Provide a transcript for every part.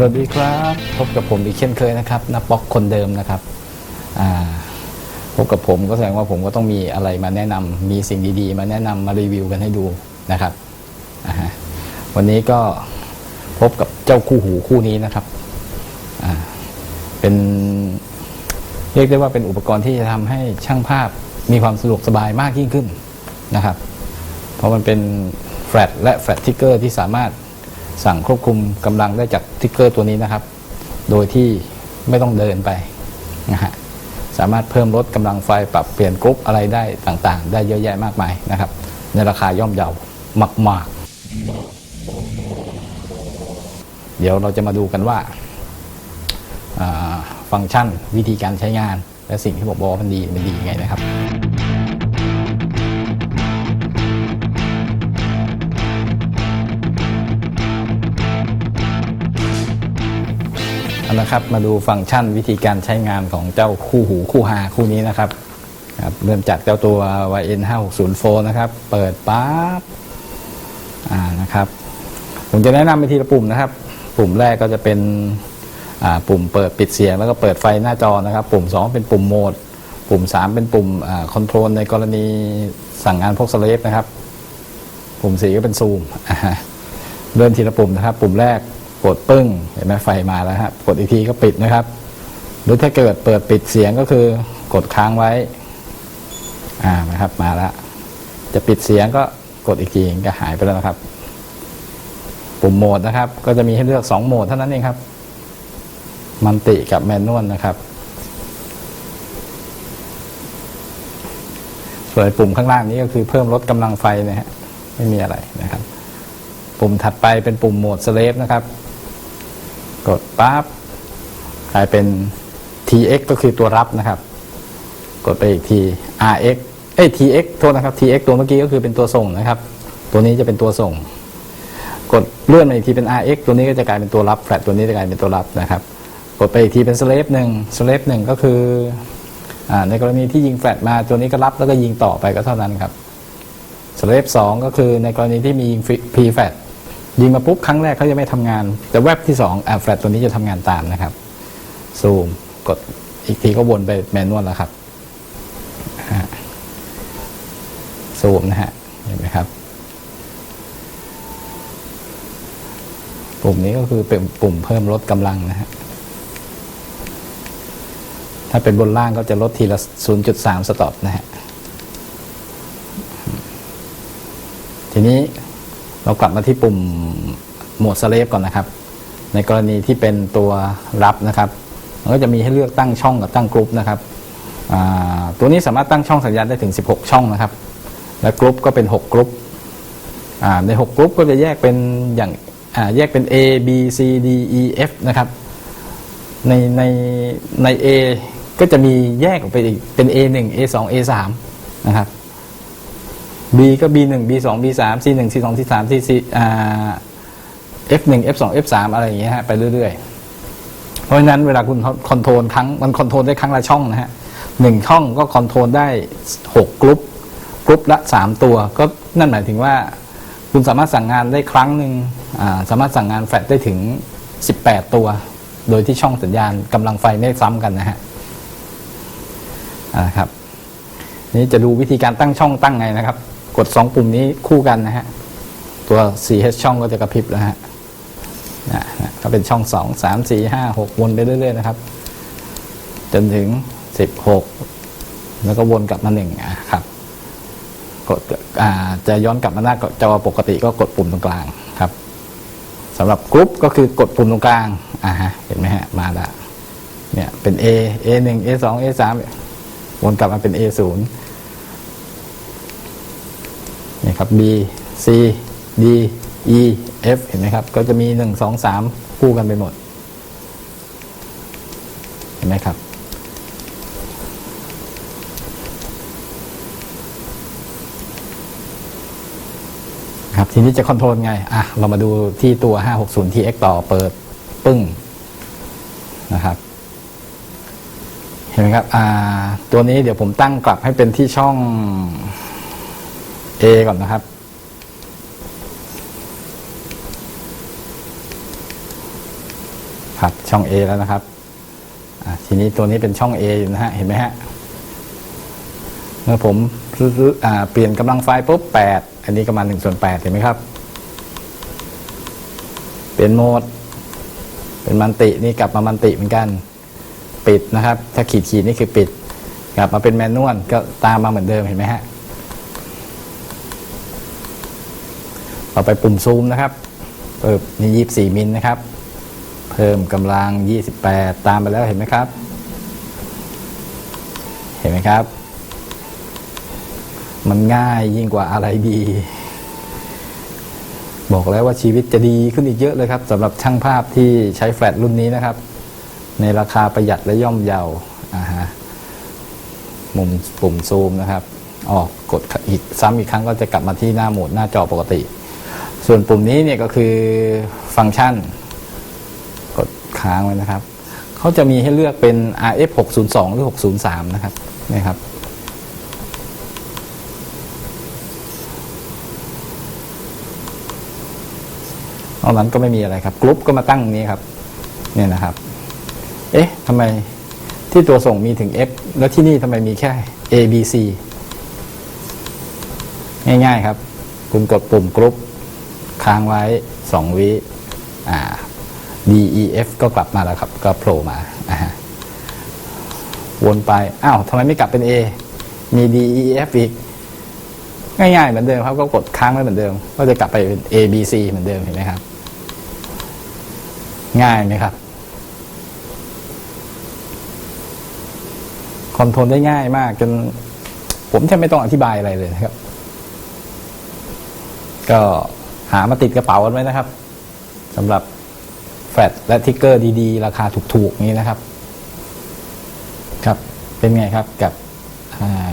สวัสดีครับ พบกับผมอีกเช่นเคยนะครับนับป๊อกคนเดิมนะครับพบกับผมก็แสดงว่าผมก็ต้องมีอะไรมาแนะนำมีสิ่งดีๆ มาแนะนำมารีวิวกันให้ดูนะครับวันนี้ก็พบกับเจ้าคู่หูคู่นี้นะครับเป็นเรียกได้ว่าเป็นอุปกรณ์ที่จะทำให้ช่างภาพมีความสะดวกสบายมากยิ่งขึ้นนะครับ เพราะมันเป็นแฟลชและแฟลชทิกเกอร์ที่สามารถ สั่งควบคุมกำลังได้จากทิกเกอร์ตัวนี้นะครับ โดยที่ไม่ต้องเดินไปนะฮะสามารถเพิ่มลดกำลังไฟปรับเปลี่ยนกรุ๊ปอะไรได้ต่างๆ ได้เยอะแยะมากมายนะครับ ในราคาย่อมเยาวมาก ๆ เดี๋ยวเราจะมาดูกันว่าฟังก์ชันวิธีการใช้งาน และสิ่งที่ผมบอกมันดีมันดียังไงนะครับ เอาละครับ มาดูฟังก์ชันวิธีการใช้งานของเจ้าคู่หูคู่หาคู่นี้นะครับครับเริ่มจากเจ้าตัว YN 5 6 0 4นะครับ เปิดปั๊บอ่านะครับ ผมจะแนะนำไปทีละปุ่มนะครับ ปุ่มแรกก็จะเป็นอ่าปุ่มเปิดปิดเสียง แล้วก็เปิดไฟหน้าจอนะครับ ปุ่ม 2 เป็นปุ่มโหมด ปุ่ม 3 เป็นปุ่มคอนโทรลในกรณีสั่งงานพวกสเลฟนะครับ ปุ่ม 4 ก็เป็นซูมเริ่มทีละปุ่มนะครับ ปุ่มแรก กดปึ้งเห็นไหมไฟมาแล้วครับกดอีกทีก็ปิดนะครับ หรือถ้าเกิดเปิดปิดเสียงก็คือกดค้างไว้ อ่านะครับมาแล้วจะปิดเสียงก็กดอีกทีก็หายไปแล้วนะครับ ปุ่มโหมดนะครับ ก็จะมีให้เลือก 2 โหมดเท่านั้นเองครับมันติกับแมนนวลนะครับส่วนปุ่มข้างล่างนี้ก็คือเพิ่มลดกำลังไฟนะฮะไม่มีอะไรนะครับ ปุ่มถัดไปเป็นปุ่มโหมดสเลฟนะครับ กดปั๊บกลายเป็น TX ก็คือตัวรับนะครับ กดไปอีกที RX เอ้ย TX โทษนะครับ TX ตัวเมื่อกี้ก็คือเป็นตัวส่งนะครับ ตัวนี้จะเป็นตัวส่ง กดเลื่อนมาอีกทีเป็น RX ตัวนี้ก็จะกลายเป็นตัวรับแฟลตตัวนี้จะกลายเป็นตัวรับนะครับ กดไปอีกทีเป็น slave หนึ่ง slave หนึ่งก็คืออในกรณีที่ยิงแฟลตมาตัวนี้ก็รับแล้วก็ยิงต่อไปก็เท่านั้นครับ slave สองก็คือในกรณีที่มียิง p แฟลต ยิงมาปุ๊บครั้งแรกเขาจะไม่ทำงาน แต่แว็บที่สองอ่าแฟลตตัวนี้จะทำงานตามนะครับ ซูมกดอีกทีก็วนไปแมนนวลแล้วครับซูมนะฮะเห็นไหมครับ ปุ่มนี้ก็คือเป็นปุ่มเพิ่มลดกำลังนะฮะถ้าเป็นบนล่างก็จะลดทีละ 0.3 สต็อปนะฮะ ทีนี้ เรากลับมาที่ปุ่มโหมดสเลฟก่อนนะครับ ในกรณีที่เป็นตัวรับนะครับมันก็จะมีให้เลือกตั้งช่องกับตั้งกรุ๊ปนะครับตัวนี้สามารถตั้งช่องสัญญาณได้ถึง 16 ช่องนะครับ และกรุ๊ปก็เป็น 6 กรุ๊ปใน 6 กรุ๊ปก็จะแยกเป็นอย่างาแยกเป็น A B C D E F นะครับในในใน A ก็จะมีแยกออกไปอีกเป็น A 1 A 2 A 3 นะครับ B ก็ B 1 B 2 B 3 C 1 C 2 C 3 C C อ่า F 1 F 2 F 3อะไรอย่างเงี้ยฮะไปเรื่อยๆ เพราะฉะนั้นเวลาคุณคอนโทรลครั้งมันคอนโทรลได้ครั้งละช่องนะฮะหนึ่งช่องก็คอนโทรลได้หกกรุ๊ปกรุ๊ปละสามตัว ก็นั่นหมายถึงว่า คุณสามารถสั่งงานได้ครั้งหนึ่งอ่าสามารถสั่งงานแฟลชได้ถึง 18 ตัว โดยที่ช่องสัญญาณกำลังไฟไม่ซ้ำกันนะฮะอ่าครับนี่จะดูวิธีการตั้งช่องตั้งไงนะครับ กด 2 ปุ่มนี้คู่กันนะฮะ ตัว 4H ช่องก็จะกระพริบแล้วฮะนะนก็เป็นช่อง 2 3 4 5 6 วนไปเรื่อย ๆ นะครับ จนถึง 16 แล้วก็วนกลับมาหนึ่งอะครับกดอ่าจะย้อนกลับมาหน้าจอปกติก็กดปุ่มตรงกลางครับสำหรับกรุ๊ปก็คือกดปุ่มตรงกลางอ่าเห็นไหมฮะมาละเนี่ยเป็น A A1 A2 A3 วนกลับมาเป็น A0 ครับ B C D E F เห็นไหมครับ ก็จะมี 1 2 3 คู่กันไปหมด เห็นไหมครับ ครับ ทีนี้จะคอนโทรลไง อะ เรามาดูที่ตัว 560 TX ต่อเปิดปึ้ง นะครับ เห็นไหมครับ อ่า ตัวนี้เดี๋ยวผมตั้งกลับให้เป็นที่ช่อง A ก่อนนะครับ ครับช่อง A แล้วนะครับทีนี้ตัวนี้เป็นช่อง A อยู่นะฮะ เห็นไหมฮะ เมื่อผมเปลี่ยนกำลังไฟปุ๊บ 8 อันนี้กำลัง1ส่วน8เห็นไหมครับ เปลี่ยนโหมด เป็นมันติ นี่กลับมามันติเหมือนกัน ปิดนะครับ ถ้าขีดขีดนี่คือปิด กลับมาเป็นแมนนวลก็ตามมาเหมือนเดิมเห็นไหมฮะ ต่อไปปุ่มซูมนะครับเปิดนี่ยี่สี่มิลนะครับ เพิ่มกำลัง 28 ตามไปแล้วเห็นไหมครับ เห็นไหมครับ มันง่ายยิ่งกว่าอะไรดี บอกแล้วว่าชีวิตจะดีขึ้นอีกเยอะเลยครับสำหรับช่างภาพที่ใช้แฟลชรุ่นนี้นะครับ ในราคาประหยัดและย่อมเยาอ่าฮะมุมปุ่มซูมนะครับ ออกกดอีกซ้ำอีกครั้งก็จะกลับมาที่หน้าโหมดหน้าจอปกติ ส่วนปุ่มนี้เนี่ยก็คือฟังก์ชัน กดค้างไว้นะครับ เขาจะมีให้เลือกเป็น RF 602 หรือ 603 นะครับนี่ครับ นอกนั้นก็ไม่มีอะไรครับ กรุ๊ปก็มาตั้งตรงนี้ครับ เนี่ยนะครับ เอ๊ะทำไมที่ตัวส่งมีถึง F แล้วที่นี่ทำไมมีแค่ A B C ง่ายๆครับ คุณกดปุ่มกรุ๊ป ค้างไว้ 2 วิอ่า D E F ก็กลับมาแล้วครับ ก็โผล่มาอ่าวนไป อ้าวทำไมไม่กลับเป็น A มี D E F อีก ง่ายๆเหมือนเดิมครับ ก็กดค้างไว้เหมือนเดิม ก็จะกลับไปเป็น A B C เหมือนเดิมเห็นไหมครับ ง่ายไหมครับคอนโทรลได้ง่ายมากจนผมแทบไม่ต้องอธิบายอะไรเลยนะครับ ก็ หามาติดกระเป๋ากันไว้นะครับสำหรับแฟลชและทิกเกอร์ดีๆ ราคาถูกๆ นี้นะครับ ครับ เป็นไงครับกับ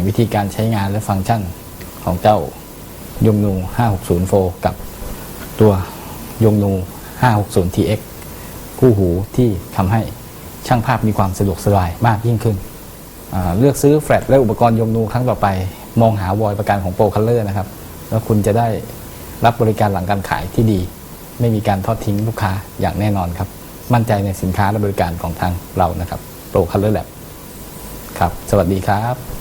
วิธีการใช้งานและฟังก์ชันของเจ้ายงนู 560 4กับตัวยงนู 560 TX คู่หูที่ทำให้ช่างภาพมีความสะดวกสบายมากยิ่งขึ้น เลือกซื้อแฟลชและอุปกรณ์ยงนูครั้งต่อไป มองหาวอยประกันของโปรคัลเลอร์นะครับ แล้วคุณจะได้ รับบริการหลังการขายที่ดี ไม่มีการทอดทิ้งลูกค้าอย่างแน่นอนครับ มั่นใจในสินค้าและบริการของทางเรานะครับโปรคัลเลอร์แลบครับ สวัสดีครับ